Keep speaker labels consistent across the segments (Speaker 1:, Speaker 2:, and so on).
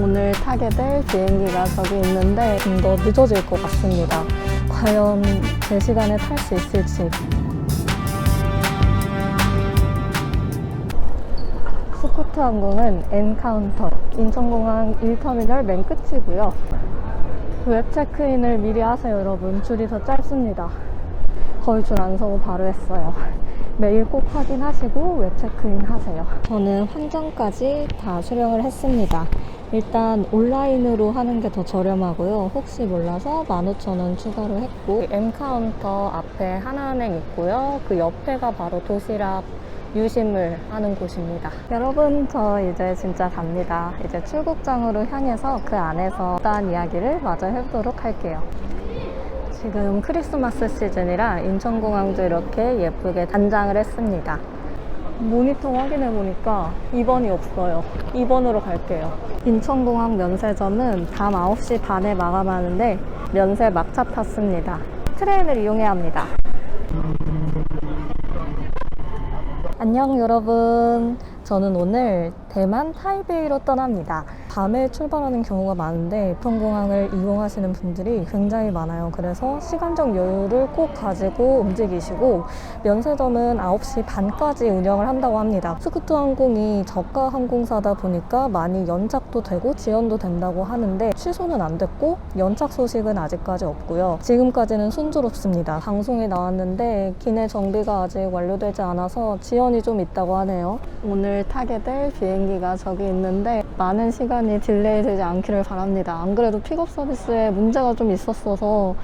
Speaker 1: 오늘 타게 될 비행기가 저기 있는데 좀 더 늦어질 것 같습니다. 과연 제 시간에 탈 수 있을지. 스쿠트 항공은 엔카운터, 인천공항 1터미널 맨 끝이고요. 웹 체크인을 미리 하세요, 여러분. 줄이 더 짧습니다. 거의 줄 안 서고 바로 했어요. 매일 꼭 확인하시고 웹 체크인 하세요. 저는 환전까지 다 수령을 했습니다. 일단 온라인으로 하는 게 더 저렴하고요. 혹시 몰라서 15,000원 추가로 했고 M카운터 앞에 하나은행 있고요. 그 옆에가 바로 도시락 유심을 하는 곳입니다. 여러분, 저 이제 진짜 갑니다. 이제 출국장으로 향해서 그 안에서 어떠한 이야기를 마저 해보도록 할게요. 지금 크리스마스 시즌이라 인천공항도 이렇게 예쁘게 단장을 했습니다. 모니터 확인해 보니까 2번이 없어요. 2번으로 갈게요. 인천공항 면세점은 밤 9시 반에 마감하는데 면세 막차 탔습니다. 트레인을 이용해야 합니다. 안녕 여러분. 저는 오늘 대만 타이베이로 떠납니다. 밤에 출발하는 경우가 많은데 인천공항을 이용하시는 분들이 굉장히 많아요. 그래서 시간적 여유를 꼭 가지고 움직이시고 면세점은 9시 반까지 운영을 한다고 합니다. 스쿠트 항공이 저가 항공사다 보니까 많이 연착도 되고 지연도 된다고 하는데 취소는 안 됐고 연착 소식은 아직까지 없고요. 지금까지는 순조롭습니다. 방송에 나왔는데 기내 정비가 아직 완료되지 않아서 지연이 좀 있다고 하네요. 오늘 타게 될 비행기가 저기 있는데 많은 시간 이 딜레이 되지 않기를 바랍니다. 안 그래도 픽업 서비스에 문제가 좀 있었어서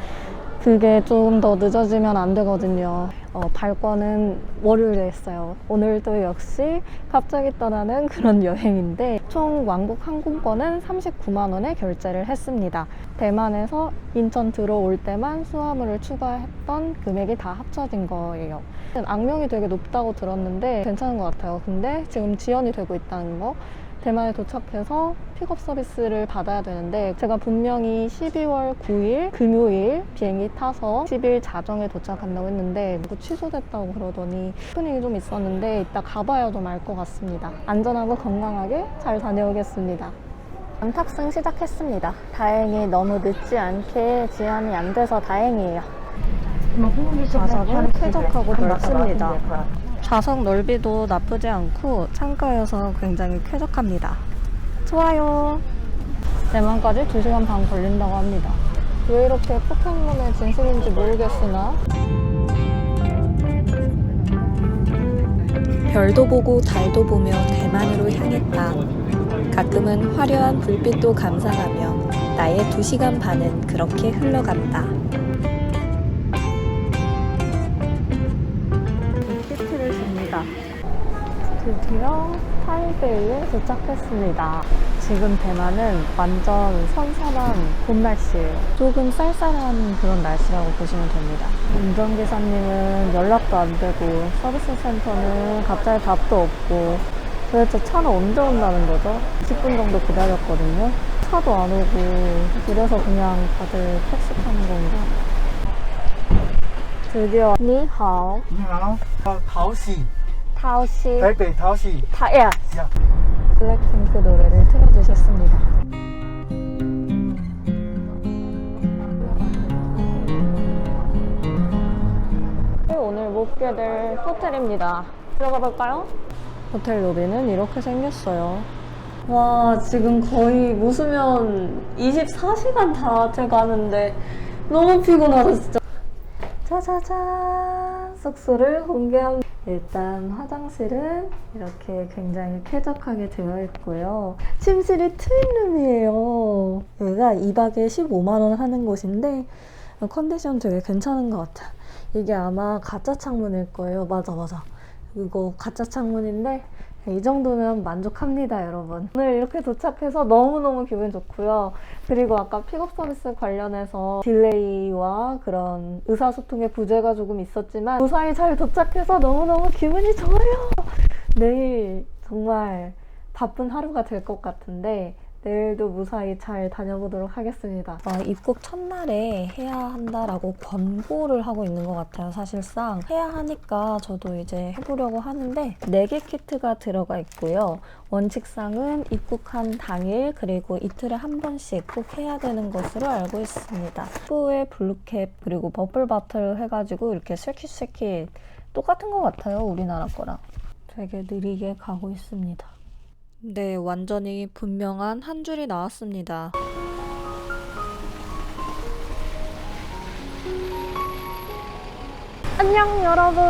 Speaker 1: 그게 좀 더 늦어지면 안 되거든요. 어, 발권은 월요일에 했어요. 오늘도 역시 갑자기 떠나는 그런 여행인데 총 왕복 항공권은 39만 원에 결제를 했습니다. 대만에서 인천 들어올 때만 수화물을 추가했던 금액이 다 합쳐진 거예요. 악명이 되게 높다고 들었는데 괜찮은 것 같아요. 근데 지금 지연이 되고 있다는 거. 대만에 도착해서 픽업 서비스를 받아야 되는데 제가 분명히 12월 9일 금요일 비행기 타서 10일 자정에 도착한다고 했는데 누구 취소됐다고 그러더니 오프닝이 좀 있었는데 이따 가봐야 좀 알 것 같습니다. 안전하고 건강하게 잘 다녀오겠습니다. 탑승 시작했습니다. 다행히 너무 늦지 않게 지연이 안 돼서 다행이에요. 좌석은 쾌적하고 넓습니다. 좌석 넓이도 나쁘지 않고 창가여서 굉장히 쾌적합니다. 좋아요. 대만까지 2시간 반 걸린다고 합니다. 왜 이렇게 포켓몬의 진실인지 모르겠으나
Speaker 2: 별도 보고 달도 보며 대만으로 향했다. 가끔은 화려한 불빛도 감상하며 나의 두 시간 반은 그렇게 흘러갔다.
Speaker 1: 드디어 타이베이에 도착했습니다. 지금 대만은 완전 선선한 봄 날씨예요. 조금 쌀쌀한 그런 날씨라고 보시면 됩니다. 운전기사님은 연락도 안 되고 서비스 센터는 갑자기 답도 없고 도대체 차는 언제 온다는 거죠? 10분 정도 기다렸거든요. 차도 안 오고 이래서 그냥 다들 택시 타는 건가? 드디어 니하오
Speaker 3: 니하오 어, 바오시
Speaker 1: 타오시
Speaker 3: 타이베이
Speaker 1: 타오시 타 예.
Speaker 3: 야.
Speaker 1: 블랙핑크 노래를 틀어주셨습니다. 네, 오늘 묵게 될 호텔입니다. 들어가 볼까요? 호텔 로비는 이렇게 생겼어요. 와 지금 거의 무수면 24시간 다 돼가는데 너무 피곤하다 진짜. 짜자잔 숙소를 공개합니다. 일단 화장실은 이렇게 굉장히 쾌적하게 되어 있고요. 침실이 트윈룸이에요. 여기가 2박에 15만 원 하는 곳인데 컨디션 되게 괜찮은 것 같아. 이게 아마 가짜 창문일 거예요. 맞아, 맞아. 이거 가짜 창문인데 이 정도면 만족합니다, 여러분. 오늘 이렇게 도착해서 너무너무 기분 좋고요. 그리고 아까 픽업 서비스 관련해서 딜레이와 그런 의사소통에 부재가 조금 있었지만 무사히 잘 도착해서 너무너무 기분이 좋아요. 내일 정말 바쁜 하루가 될 것 같은데 내일도 무사히 잘 다녀보도록 하겠습니다. 아, 입국 첫날에 해야 한다라고 권고를 하고 있는 것 같아요. 사실상 해야 하니까 저도 이제 해보려고 하는데 4개 키트가 들어가 있고요. 원칙상은 입국한 당일 그리고 이틀에 한 번씩 꼭 해야 되는 것으로 알고 있습니다. 후에 블루캡 그리고 버블 바틀 해가지고 이렇게 쉐킷쉐킷 똑같은 것 같아요. 우리나라 거랑. 되게 느리게 가고 있습니다. 네, 완전히 분명한 한 줄이 나왔습니다. 안녕 여러분.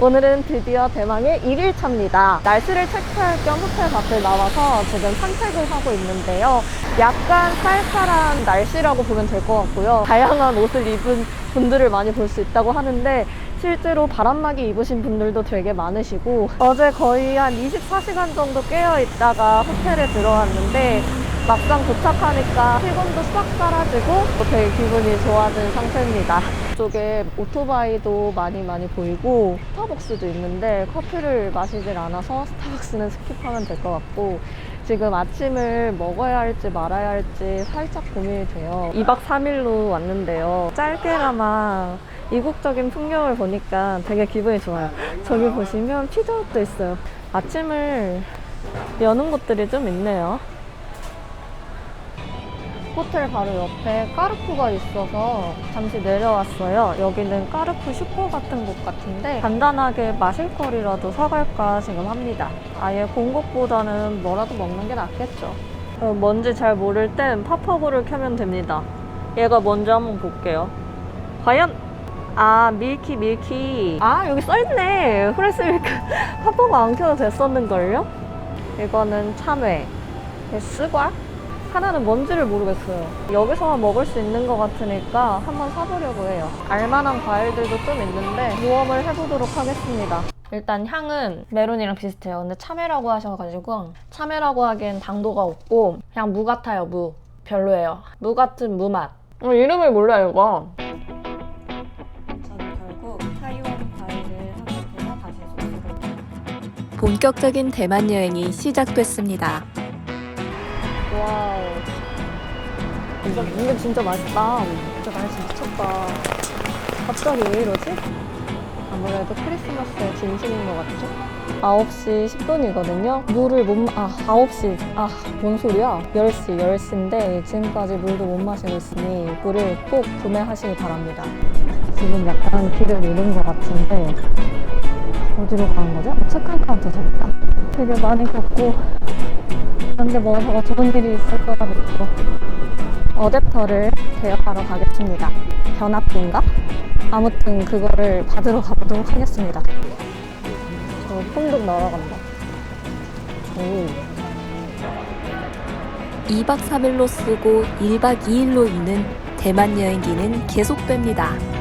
Speaker 1: 오늘은 드디어 대망의 1일차입니다. 날씨를 체크할 겸 호텔 밖을 나와서 지금 산책을 하고 있는데요. 약간 쌀쌀한 날씨라고 보면 될 것 같고요. 다양한 옷을 입은 분들을 많이 볼 수 있다고 하는데 실제로 바람막이 입으신 분들도 되게 많으시고 어제 거의 한 24시간 정도 깨어 있다가 호텔에 들어왔는데 막상 도착하니까 피곤도 싹 사라지고 되게 기분이 좋아진 상태입니다. 이쪽에 오토바이도 많이 많이 보이고 스타벅스도 있는데 커피를 마시질 않아서 스타벅스는 스킵하면 될 것 같고 지금 아침을 먹어야 할지 말아야 할지 살짝 고민이 돼요. 2박 3일로 왔는데요. 짧게나마 이국적인 풍경을 보니까 되게 기분이 좋아요. 저기 보시면 피자헛도 있어요. 아침을 여는 곳들이 좀 있네요. 호텔 바로 옆에 까르푸가 있어서 잠시 내려왔어요. 여기는 까르푸 슈퍼 같은 곳 같은데 간단하게 마실 거리라도 사갈까 지금 합니다. 아예 본 것보다는 뭐라도 먹는 게 낫겠죠. 어, 뭔지 잘 모를 땐 팝업을 켜면 됩니다. 얘가 뭔지 한번 볼게요. 과연 아 밀키 밀키 아 여기 써있네 프레스 밀크 팝업 안 켜도 됐었는걸요? 이거는 참외 쓰과? 하나는 뭔지를 모르겠어요. 여기서만 먹을 수 있는 것 같으니까 한번 사보려고 해요. 알만한 과일들도 좀 있는데 모험을 해보도록 하겠습니다. 일단 향은 메론이랑 비슷해요. 근데 참외라고 하셔가지고 참외라고 하기엔 당도가 없고 그냥 무 같아요, 무. 별로예요. 무 같은 무 맛. 어, 이름을 몰라요, 이거. 저는 결국 타이완 과일을 선택해서 다시 숙소를
Speaker 2: 본격적인 대만 여행이 시작됐습니다.
Speaker 1: 와우. 이거, 진짜 맛있다. 진짜 날씨 미쳤다. 갑자기 왜 이러지? 아무래도 크리스마스의 진심인 것 같죠? 9시 10분이거든요. 물을 못, 마- 아, 9시. 아, 뭔 소리야? 10시, 10시인데 지금까지 물도 못 마시고 있으니 물을 꼭 구매하시기 바랍니다. 지금 약간 길을 잃은 것 같은데 어디로 가는 거죠? 체크인 카운터 저기 있다. 되게 많이 걷고 그런데 뭐더 좋은 일이 있을 거라 믿고 어댑터를 대여하러 가겠습니다. 변압기인가? 아무튼 그거를 받으러 가보도록 하겠습니다. 저 풍등 날아간다. 오.
Speaker 2: 2박 3일로 쓰고 1박 2일로 있는 대만 여행기는 계속됩니다.